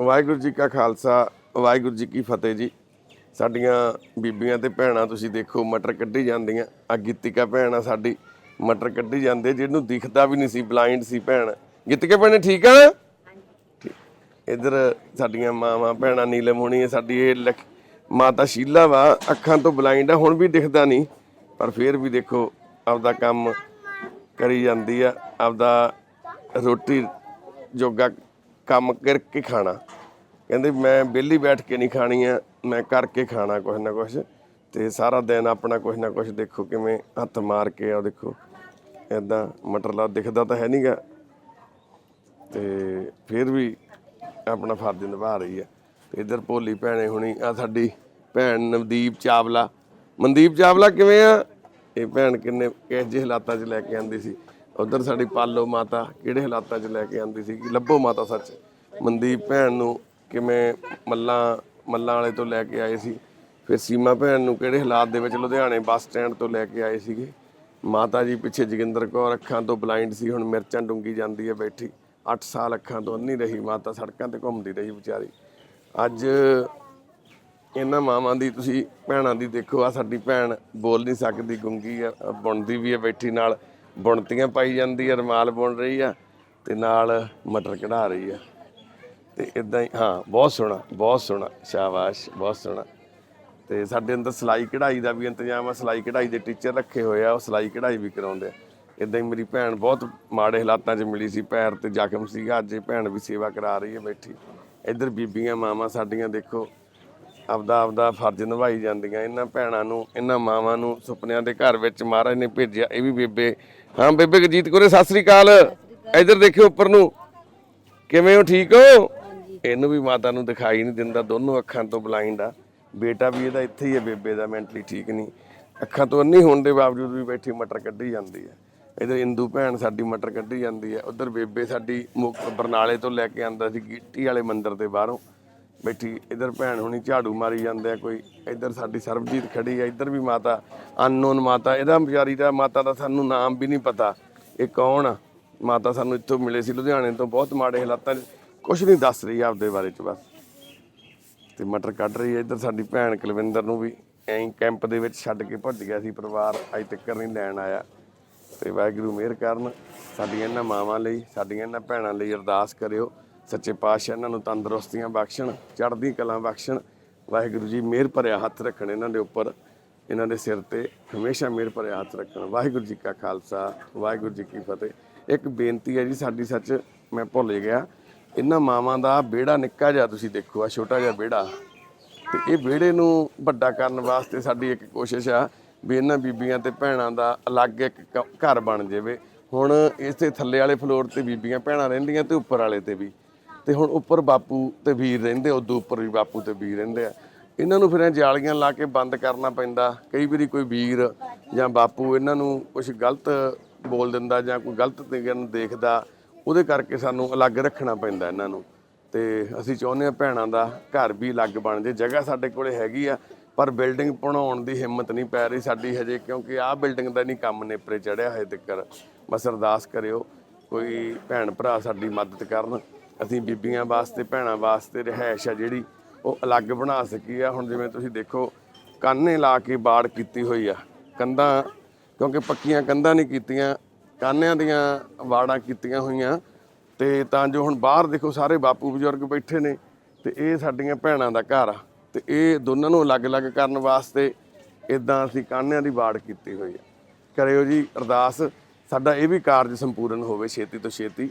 ਵਾਹਿਗੁਰੂ ਜੀ ਕਾ ਖਾਲਸਾ ਵਾਹਿਗੁਰੂ ਜੀ ਕੀ ਫਤਿਹ ਜੀ। ਸਾਡੀਆਂ ਬੀਬੀਆਂ ਤੇ ਭੈਣਾਂ ਤੁਸੀਂ ਦੇਖੋ ਮਟਰ ਕੱਢੀ ਜਾਂਦੀਆਂ। ਆ ਗਿੱਤਿਕਾ ਭੈਣ ਆ ਸਾਡੀ ਮਟਰ ਕੱਢੀ ਜਾਂਦੇ। ਜਿਹਨੂੰ ਦਿਖਦਾ ਵੀ ਨਹੀਂ ਸੀ ਬਲਾਈਂਡ ਸੀ ਭੈਣ। ਗਿੱਤਿਕਾ ਭੈਣੇ ਠੀਕ ਆ। ਇੱਧਰ ਸਾਡੀਆਂ ਮਾਵਾਂ ਭੈਣਾਂ ਨੀਲਮ ਹੋਣੀ ਹੈ ਸਾਡੀ ਇਹ ਮਾਤਾ ਸ਼ੀਲਾ ਵਾ ਅੱਖਾਂ ਤੋਂ ਬਲਾਈਂਡ ਆ ਹੁਣ ਵੀ ਦਿਖਦਾ ਨਹੀਂ। ਪਰ ਫਿਰ ਵੀ ਦੇਖੋ ਆਪਦਾ ਕੰਮ ਕਰੀ ਜਾਂਦੀ ਆ ਆਪਦਾ ਰੋਟੀ ਜੋਗਾ ਕੰਮ ਕਰਕੇ ਖਾਣਾ। ਕਹਿੰਦੇ ਮੈਂ ਵਿਹਲੀ ਬੈਠ ਕੇ ਨਹੀਂ ਖਾਣੀ ਆ, ਮੈਂ ਕਰਕੇ ਖਾਣਾ ਕੁਛ ਨਾ ਕੁਛ। ਤੇ ਸਾਰਾ ਦਿਨ ਆਪਣਾ ਕੁਛ ਨਾ ਕੁਛ ਦੇਖੋ ਕਿਵੇਂ ਹੱਥ ਮਾਰ ਕੇ ਆ ਦੇਖੋ। ਇਦਾਂ ਮਟਰਲਾ ਦਿਖਦਾ ਤਾਂ ਹੈ ਨਹੀਂਗਾ ਤੇ ਫਿਰ ਵੀ ਆਪਣਾ ਫਰਜ਼ ਨਿਭਾ ਰਹੀ ਆ। ਤੇ ਇਧਰ ਭੋਲੀ ਭੈਣੇ ਹੁਣੀ ਆ ਸਾਡੀ ਭੈਣ ਨਵਦੀਪ ਚਾਵਲਾ। ਮਨਦੀਪ ਚਾਵਲਾ ਕਿਵੇਂ ਆ? ਇਹ ਭੈਣ ਕਿੰਨੇ ਕਿਸ ਜਿਹੇ ਹਾਲਾਤਾਂ 'ਚ ਲੈ ਕੇ ਆਂਦੀ ਸੀ। ਉਧਰ ਸਾਡੀ ਪਾਲੋ ਮਾਤਾ ਕਿਹੜੇ ਹਾਲਾਤਾਂ 'ਚ ਲੈ ਕੇ ਆਂਦੀ ਸੀ? ਲੱਭੋ ਮਾਤਾ ਸੱਚ। ਮਨਦੀਪ ਭੈਣ ਨੂੰ ਕਿਵੇਂ ਮੱਲਾਂ ਮੱਲਾਂ ਵਾਲੇ ਤੋਂ ਲੈ ਕੇ ਆਏ ਸੀ? ਫਿਰ ਸੀਮਾ ਭੈਣ ਨੂੰ ਕਿਹੜੇ ਹਾਲਾਤ ਦੇ ਵਿੱਚ ਲੁਧਿਆਣੇ ਬੱਸ ਸਟੈਂਡ ਤੋਂ ਲੈ ਕੇ ਆਏ ਸੀਗੇ? ਮਾਤਾ ਜੀ ਪਿੱਛੇ ਜੋਗਿੰਦਰ ਕੌਰ ਅੱਖਾਂ ਤੋਂ ਬਲਾਈਂਡ ਸੀ, ਹੁਣ ਮਿਰਚਾਂ ਡੁੰਗੀ ਜਾਂਦੀ ਹੈ ਬੈਠੀ। 8 ਸਾਲ ਅੱਖਾਂ ਤੋਂ ਅੰਨੀ ਰਹੀ ਮਾਤਾ, ਸੜਕਾਂ ਤੇ ਘੁੰਮਦੀ ਰਹੀ ਵਿਚਾਰੀ। ਅੱਜ ਇਹਨਾਂ ਮਾਵਾਂ ਦੀ ਤੁਸੀਂ ਭੈਣਾਂ ਦੀ ਦੇਖੋ ਆ ਸਾਡੀ ਭੈਣ ਬੋਲ ਨਹੀਂ ਸਕਦੀ, ਗੁੰਗੀ ਆ, ਬੁਣਦੀ ਵੀ ਹੈ ਬੈਠੀ ਨਾਲ। ਬੁਣਤੀਆਂ ਪਾਈ ਜਾਂਦੀ ਆ, ਰਮਾਲ ਬੁਣ ਰਹੀ ਆ ਤੇ ਨਾਲ ਮਟਰ ਕਢਾ ਰਹੀ ਆ। ਤੇ ਇਦਾਂ ਹੀ, ਹਾਂ, ਬਹੁਤ ਸੋਹਣਾ ਬਹੁਤ ਸੋਹਣਾ, ਸ਼ਾਬਾਸ਼, ਬਹੁਤ ਸੋਹਣਾ। ਤੇ ਸਾਡੇ ਅੰਦਰ ਸਿਲਾਈ ਕਢਾਈ ਦਾ ਵੀ ਇੰਤਜ਼ਾਮ ਆ, ਸਿਲਾਈ ਕਢਾਈ ਦੇ ਟੀਚਰ ਰੱਖੇ ਹੋਏ ਆ, ਉਹ ਸਿਲਾਈ ਕਢਾਈ ਵੀ ਕਰਾਉਂਦੇ ਆ। ਇਦਾਂ ਹੀ ਮੇਰੀ ਭੈਣ ਬਹੁਤ ਮਾੜੇ ਹਾਲਾਤਾਂ 'ਚ ਮਿਲੀ ਸੀ, ਪੈਰ ਤੇ ਜ਼ਖਮ ਸੀਗਾ, ਅੱਜ ਇਹ ਭੈਣ ਵੀ ਸੇਵਾ ਕਰਾ ਰਹੀ ਹੈ, ਬੈਠੀ। ਇੱਧਰ ਬੀਬੀਆਂ, ਮਾਵਾਂ ਸਾਡੀਆਂ ਦੇਖੋ ਆਪਦਾ ਆਪਦਾ ਫਰਜ਼ ਨਿਭਾਈ ਜਾਂਦੀਆਂ। ਇਹਨਾਂ ਭੈਣਾਂ ਨੂੰ, ਇਹਨਾਂ ਮਾਵਾਂ ਨੂੰ ਸੁਪਨਿਆਂ ਦੇ ਘਰ ਵਿੱਚ ਮਹਾਰਾਜ ਨੇ ਭੇਜਿਆ। ਇਹ ਵੀ ਬੇਬੇ, ਹਾਂ ਬੇਬੇ ਗਜੀਤ ਕੋਰੇ, ਸਤਿ ਸ੍ਰੀ ਅਕਾਲ। ਇੱਧਰ ਦੇਖਿਓ ਉੱਪਰ ਨੂੰ। ਕਿਵੇਂ ਹੋ, ਠੀਕ ਹੋ? ਇਹਨੂੰ ਵੀ ਮਾਤਾ ਨੂੰ ਦਿਖਾਈ ਨਹੀਂ ਦਿੰਦਾ, ਦੋਨੋਂ ਅੱਖਾਂ ਤੋਂ ਬਲਾਈਂਡ ਆ। ਬੇਟਾ ਵੀ ਇਹਦਾ ਇੱਥੇ ਹੀ ਹੈ ਬੇਬੇ ਦਾ ਮੈਂਟਲੀ ਠੀਕ ਨਹੀਂ। ਅੱਖਾਂ ਤੋਂ ਅੰਨੀ ਹੋਣ ਦੇ ਬਾਵਜੂਦ ਵੀ ਬੈਠੀ ਮਟਰ ਕੱਢੀ ਜਾਂਦੀ ਹੈ ਇਧਰ ਇੰਦੂ ਭੈਣ ਸਾਡੀ ਮਟਰ ਕੱਢੀ ਜਾਂਦੀ ਹੈ ਉਧਰ ਬੇਬੇ ਸਾਡੀ ਮੁਕ- ਬਰਨਾਲੇ ਤੋਂ ਲੈ ਕੇ ਆਂਦਾ ਸੀ, ਗਿੱਟੀ ਵਾਲੇ ਮੰਦਿਰ ਦੇ ਬਾਹਰੋਂ। ਬੈਠੀ, ਇਧਰ ਭੈਣ ਹੁਣੀ ਝਾੜੂ ਮਾਰੀ ਜਾਂਦੇ ਆ ਕੋਈ, ਇਧਰ ਸਾਡੀ ਸਰਬਜੀਤ ਖੜੀ ਆ, ਇਧਰ ਵੀ ਮਾਤਾ ਅਨਨੋਨ ਮਾਤਾ, ਇਹਦਾ ਵਿਚਾਰੀ ਦਾ, ਮਾਤਾ ਦਾ ਸਾਨੂੰ ਨਾਮ ਵੀ ਨਹੀਂ ਪਤਾ, ਇਹ ਕੌਣ ਆ? ਮਾਤਾ ਸਾਨੂੰ ਇੱਥੋਂ ਮਿਲੇ ਸੀ, ਲੁਧਿਆਣੇ ਤੋਂ ਬਹੁਤ ਮਾੜੇ ਹਾਲਾਤਾਂ 'ਚ ਕੁਝ ਨਹੀਂ ਦੱਸ ਰਹੀ ਆਪਦੇ ਬਾਰੇ ਚ ਬਸ। ਤੇ ਮਟਰ ਕੱਢ ਰਹੀ ਹੈ, ਇੱਧਰ ਸਾਡੀ ਭੈਣ ਕੁਲਵਿੰਦਰ ਨੂੰ ਵੀ, ਐਂ ਕੈਂਪ ਦੇ ਵਿੱਚ ਛੱਡ ਕੇ ਭੱਜ ਗਿਆ ਸੀ ਪਰਿਵਾਰ, ਅਜੇ ਤੱਕ ਨਹੀਂ ਲੈਣ ਆਇਆ। ਤੇ ਵਾਹਿਗੁਰੂ ਮਿਹਰ ਕਰਨ, ਸਾਡੀਆਂ ਇਹਨਾਂ ਮਾਵਾਂ ਲਈ, ਸਾਡੀਆਂ ਇਹਨਾਂ ਭੈਣਾਂ ਲਈ ਅਰਦਾਸ ਕਰਿਓ। ਸੱਚੇ ਪਾਤਸ਼ਾਹ ਇਹਨਾਂ ਨੂੰ ਤੰਦਰੁਸਤੀਆਂ ਬਖਸ਼ਣ, ਚੜ੍ਹਦੀ ਕਲਾਂ ਬਖਸ਼ਣ। ਵਾਹਿਗੁਰੂ ਜੀ ਮਿਹਰ ਭਰਿਆ ਹੱਥ ਰੱਖਣ ਇਹਨਾਂ ਦੇ ਉੱਪਰ, ਇਹਨਾਂ ਦੇ ਸਿਰ ਤੇ ਹਮੇਸ਼ਾ ਮਿਹਰ ਭਰਿਆ ਹੱਥ ਰੱਖਣ। ਵਾਹਿਗੁਰੂ ਜੀ ਕਾ ਖਾਲਸਾ, ਵਾਹਿਗੁਰੂ ਜੀ ਕੀ ਫਤਿਹ। ਇੱਕ ਬੇਨਤੀ ਹੈ ਜੀ, ਸਾਡੀ ਸੱਚ ਮੈਂ ਭੁੱਲ ਗਿਆ। ਇਹਨਾਂ ਮਾਵਾਂ ਦਾ ਵਿਹੜਾ ਨਿੱਕਾ ਜਿਹਾ ਤੁਸੀਂ ਦੇਖੋ ਆ ਛੋਟਾ ਜਿਹਾ ਵਿਹੜਾ। ਤੇ ਇਹ ਵਿਹੜੇ ਨੂੰ ਵੱਡਾ ਕਰਨ ਵਾਸਤੇ ਸਾਡੀ ਇੱਕ ਕੋਸ਼ਿਸ਼ ਆ ਵੀ ਇਹਨਾਂ ਬੀਬੀਆਂ ਤੇ ਭੈਣਾਂ ਦਾ ਅਲੱਗ ਇੱਕ ਕ- ਘਰ ਬਣ ਜਾਵੇ। ਹੁਣ ਇਸੇ ਥੱਲੇ ਵਾਲੇ ਫਲੋਰ ਤੇ ਬੀਬੀਆਂ, ਭੈਣਾਂ ਰਹਿੰਦੀਆਂ ਤੇ ਉੱਪਰ ਵਾਲੇ ਤੇ ਵੀ। ਤੇ ਹੁਣ ਉੱਪਰ ਬਾਪੂ ਤੇ ਵੀਰ ਰਹਿੰਦੇ, ਉਦੋਂ ਉੱਪਰ ਵੀ ਬਾਪੂ ਤੇ ਵੀਰ ਰਹਿੰਦੇ ਆ। ਇਹਨਾਂ ਨੂੰ ਫਿਰ ਇਹ ਜਾਲੀਆਂ ਲਾ ਕੇ ਬੰਦ ਕਰਨਾ ਪੈਂਦਾ। ਕਈ ਵਾਰੀ ਕੋਈ ਵੀਰ ਜਾਂ ਬਾਪੂ ਇਹਨਾਂ ਨੂੰ ਕੁਝ ਗਲਤ ਬੋਲ ਦਿੰਦਾ ਜਾਂ ਕੋਈ ਗਲਤ ਤਰੀਕੇ ਨਾਲ ਦੇਖਦਾ, ਉਹਦੇ ਕਰਕੇ ਸਾਨੂੰ ਅਲੱਗ ਰੱਖਣਾ ਪੈਂਦਾ ਇਹਨਾਂ ਨੂੰ। ਤੇ ਅਸੀਂ ਚਾਹੁੰਦੇ ਹਾਂ ਭੈਣਾਂ ਦਾ ਘਰ ਵੀ ਅਲੱਗ ਬਣ ਜੇ ਜਗ੍ਹਾ ਸਾਡੇ ਕੋਲੇ ਹੈਗੀ ਆ, ਪਰ ਬਿਲਡਿੰਗ ਬਣਾਉਣ ਦੀ ਹਿੰਮਤ ਨਹੀਂ ਪੈ ਰਹੀ ਸਾਡੀ ਹਜੇ, ਕਿਉਂਕਿ ਆਹ ਬਿਲਡਿੰਗ ਦਾ ਨਹੀਂ ਕੰਮ ਨੇਪਰੇ ਚੜਿਆ ਹਜੇ ਤੱਕ ਬਸ ਅਰਦਾਸ ਕਰਿਓ, ਕੋਈ ਭੈਣ ਭਰਾ ਸਾਡੀ ਮਦਦ ਕਰਨ। ਅਸੀਂ ਬੀਬੀਆਂ ਵਾਸਤੇ, ਭੈਣਾਂ ਵਾਸਤੇ ਰਹਿائش ਆ ਜਿਹੜੀ ਉਹ ਅਲੱਗ ਬਣਾ ਸਕੀ ਆ। ਹੁਣ ਜਿਵੇਂ ਤੁਸੀਂ ਦੇਖੋ, ਕਾਨੇ ਲਾ ਕੇ ਬਾੜ ਕੀਤੀ ਹੋਈ ਆ। ਕੰਧਾਂ, ਕਿਉਂਕਿ ਪੱਕੀਆਂ ਕੰਧਾਂ ਨਹੀਂ ਕੀਤੀਆਂ, ਕਾਨਿਆਂ ਦੀਆਂ ਵਾੜਾਂ ਕੀਤੀਆਂ ਹੋਈਆਂ। ਤੇ ਤਾਂ ਜੋ ਹੁਣ ਬਾਹਰ ਦੇਖੋ, ਸਾਰੇ ਬਾਪੂ ਬਜ਼ੁਰਗ ਬੈਠੇ ਨੇ ਤੇ ਇਹ ਸਾਡੀਆਂ ਭੈਣਾਂ ਦਾ ਘਰ ਆ। ਤੇ ਇਹ ਦੋਨਾਂ ਨੂੰ ਅਲੱਗ-ਅਲੱਗ ਕਰਨ ਵਾਸਤੇ ਇਦਾਂ ਅਸੀਂ ਕਾਨਿਆਂ ਦੀ ਬਾੜ ਕੀਤੀ ਹੋਈ ਆ। ਕਰਿਓ ਜੀ ਅਰਦਾਸ, ਸਾਡਾ ਇਹ ਵੀ ਕਾਰਜ ਸੰਪੂਰਨ ਹੋਵੇ ਛੇਤੀ ਤੋਂ ਛੇਤੀ।